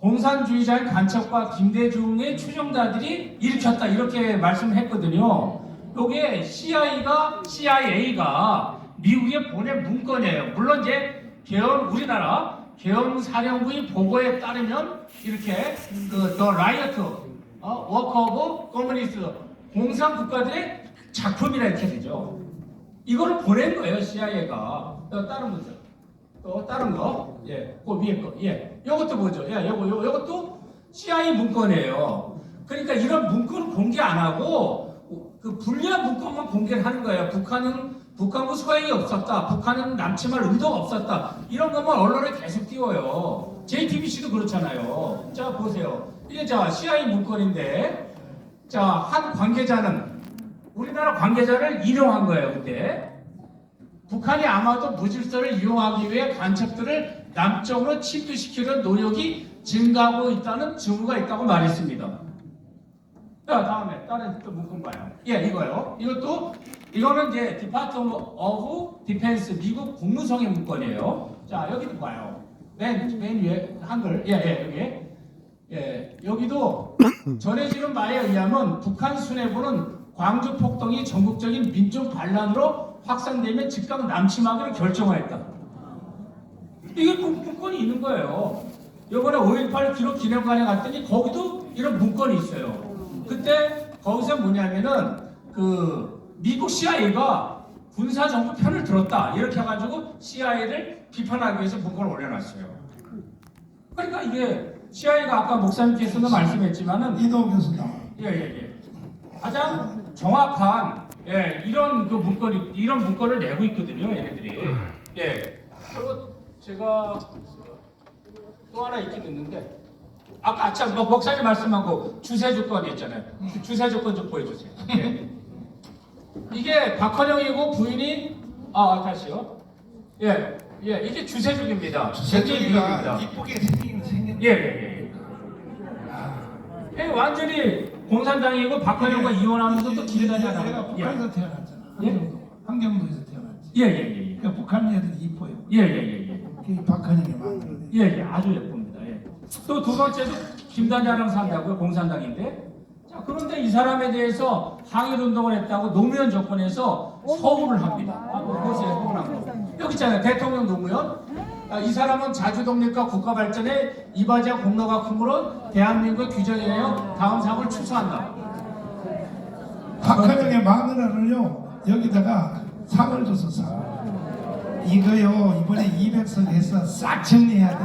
공산주의자의 간첩과 김대중의 추종자들이 일으켰다 이렇게 말씀을 했거든요. 이게 CIA가 CIA가 미국에 보낸 문건이에요. 물론 이제 계엄 우리나라 계엄사령부의 보고에 따르면 이렇게 그더 라이어트 어, 워커 오브 커뮤니스트 공산 국가들의 작품이라 이렇게 되죠. 이거를 보낸 거예요 CIA가. 또 다른 거죠. 또 다른 거, 예, 그 위에 거, 예, 요것도 뭐죠? 예, 요거, 요, 요것도 CIA 문건이에요. 그러니까 이런 문건을 공개 안 하고 그 불리한 문건만 공개를 하는 거예요. 북한은 북한과 소행이 없었다. 북한은 남침할 의도가 없었다. 이런 것만 언론에 계속 띄워요. JTBC도 그렇잖아요. 자 보세요. 이게 자 CIA 문건인데 자 한 관계자는 우리나라 관계자를 인용한 거예요 그때. 북한이 아마도 무질서를 이용하기 위해 간첩들을 남쪽으로 침투시키는 노력이 증가하고 있다는 증거가 있다고 말했습니다. 자, 다음에 다른 또 문건 봐요. 예, 이거요. 이것도 이거는 이제 Department of Defense 미국 국무성의 문건이에요. 자, 여기도 봐요. 맨, 맨 위에 한글. 예, 예, 여기. 예, 여기도 전해지는 바에 의하면 북한 수뇌부는 광주 폭동이 전국적인 민족 반란으로 확산되면 즉각 남침하기로 결정하였다. 이게 문- 문건이 있는 거예요. 이번에 5.18 기록 기념관에 갔더니 거기도 이런 문건이 있어요. 그때 거기서 뭐냐면은 그 미국 CIA가 군사 정부 편을 들었다 이렇게 해가지고 CIA를 비판하기 위해서 문건을 올려놨어요. 그러니까 이게 CIA가 아까 목사님께서도 말씀했지만은 이도 교수 나와. 예예예. 가장 정확한 예 이런 그 문건이 이런 문건을 내고 있거든요, 얘네들이. 예. 그리고 제가 또 하나 있긴 있는데 아까 아까 뭐 목사님 말씀한 거 주세 조건 있잖아요. 그 주세 조건 좀 보여주세요. 예. 이게 박헌영이고 부인이 아 다시요. 예, 예, 이게 주세죽입니다. 세종이가 이쁘게 생긴 생긴. 예, 예, 예. 예, 완전히 공산당이고 박헌영과 이혼하면서 또 길다니 내가 하다가 예, 북한에서 태어났잖아. 예? 한경도. 한경도에서 태어났지. 예, 예, 예, 예. 그러니까 북한 애들이 이뻐요. 예, 예, 예, 예. 그 박한영이 만들어내. 예, 예, 아주 예쁩니다. 예. 또 두 번째도 김단자랑 산다고요, 공산당인데. 자, 그런데 이 사람에 대해서 항일 운동을 했다고 노무현 정권에서 서울을 합니다. 아, 뭐 서울한 거. 여기 있잖아요, 대통령 노무현. 아, 이 사람은 자주 독립과 국가 발전에 이바지와 공로가 크므로 대한민국의 규정이에요. 다음 사업을 추수한다. 박한영의 마누라를요 여기다가 상을 줘서 상. 이거요 이번에 200석 해서 싹 정리해야 돼.